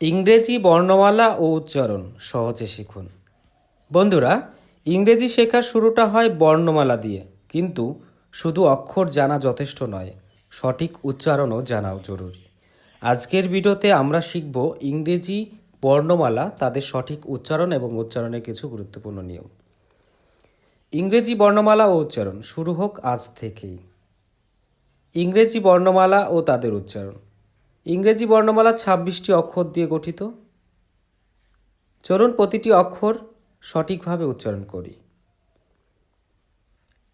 ইংরেজি বর্ণমালা ও উচ্চারণ সহজে শিখুন। বন্ধুরা, ইংরেজি শেখার শুরুটা হয় বর্ণমালা দিয়ে, কিন্তু শুধু অক্ষর জানা যথেষ্ট নয়, সঠিক উচ্চারণও জানাও জরুরি। আজকের ভিডিওতে আমরা শিখব ইংরেজি বর্ণমালা, তাদের সঠিক উচ্চারণ এবং উচ্চারণের কিছু গুরুত্বপূর্ণ নিয়ম। ইংরেজি বর্ণমালা ও উচ্চারণ শুরু হোক আজ থেকেই। ইংরেজি বর্ণমালা ও তাদের উচ্চারণ। ইংরেজি বর্ণমালা ছাব্বিশটি অক্ষর দিয়ে গঠিত। চলুন প্রতিটি অক্ষর সঠিকভাবে উচ্চারণ করি।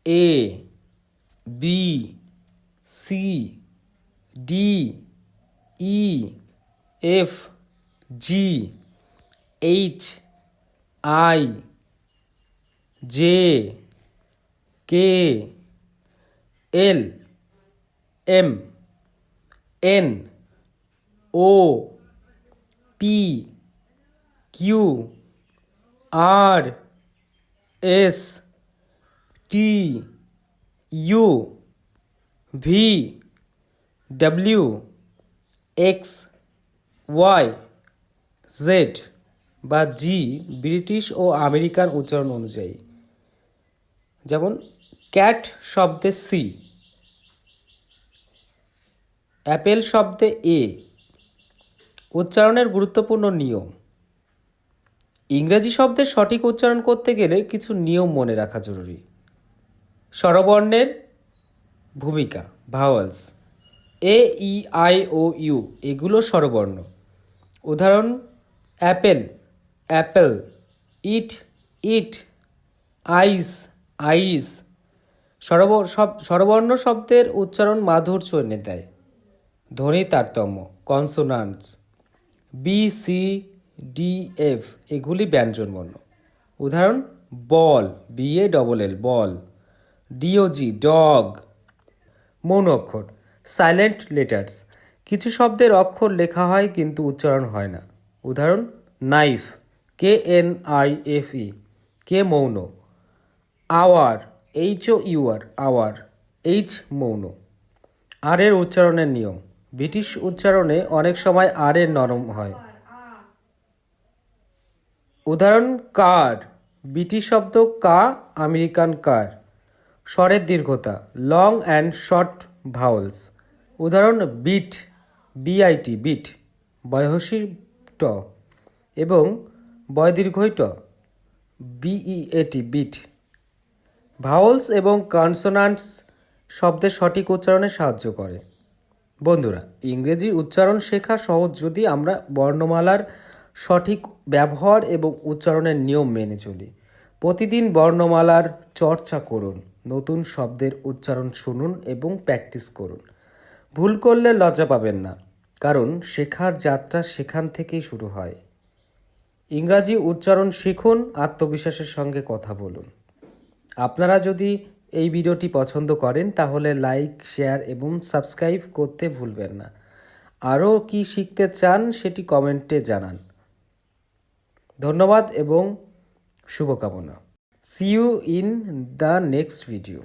A, B, C, D, E, F, G, H, I, J, K, L, M, N O P Q R S T U V W X Y Z বা জি ব্রিটিশ ও আমেরিকান উচ্চারণ অনুযায়ী। যেমন ক্যাট শব্দে সি অ্যাপেল শব্দে এ উচ্চারণের গুরুত্বপূর্ণ নিয়ম। ইংরেজি শব্দের সঠিক উচ্চারণ করতে গেলে কিছু নিয়ম মনে রাখা জরুরি। স্বরবর্ণের ভূমিকা ভাওয়ালস এ ই আই ও ইউ এগুলো স্বরবর্ণ। উদাহরণ অ্যাপেল অ্যাপেল ইট ইট আইস আইস স্বরব, সব, স্বরবর্ণ শব্দের উচ্চারণ মাধুর্য এনে দেয়। ধ্বনি তারতম্য consonants B C D F এগুলি ব্যঞ্জনবর্ণ। উদাহরণ, ball B A double L ball. D O G dog মৌন অক্ষর সাইলেন্ট লেটার্স কিছু শব্দের অক্ষর লেখা হয় কিন্তু উচ্চারণ হয় না। উদাহরণ knife K N I F E K মৌন। Hour H O U R hour H মৌন। আর এর উচ্চারণের নিয়ম। ব্রিটিশ উচ্চারণে অনেক সময় আর এর নরম হয়। উদাহরণ, কার ব্রিটিশ শব্দ কা আমেরিকান কার স্বরের দীর্ঘতা লং অ্যান্ড শর্ট ভাওয়েলস উদাহরণ, বিট বিআইটি বিট, বয়সী ট, এবং বয়দীর্ঘই ট বিইএটি বিট। ভাওয়েলস এবং কনসোনান্টস শব্দের সঠিক উচ্চারণে সাহায্য করে। বন্ধুরা, ইংরেজি উচ্চারণ শেখা সহজ যদি আমরা বর্ণমালার সঠিক ব্যবহার এবং উচ্চারণের নিয়ম মেনে চলি। প্রতিদিন বর্ণমালার চর্চা করুন, নতুন শব্দের উচ্চারণ শুনুন এবং প্র্যাকটিস করুন। ভুল করলে লজ্জা পাবেন না, কারণ শেখার যাত্রা সেখান থেকেই শুরু হয়। ইংরাজি উচ্চারণ শিখুন, আত্মবিশ্বাসের সঙ্গে কথা বলুন। আপনারা যদি এই ভিডিওটি পছন্দ করেন, তাহলে লাইক, শেয়ার এবং সাবস্ক্রাইব করতে ভুলবেন না। আরও কি শিখতে চান সেটি কমেন্টে জানান। ধন্যবাদ এবং শুভকামনা। See you in the next video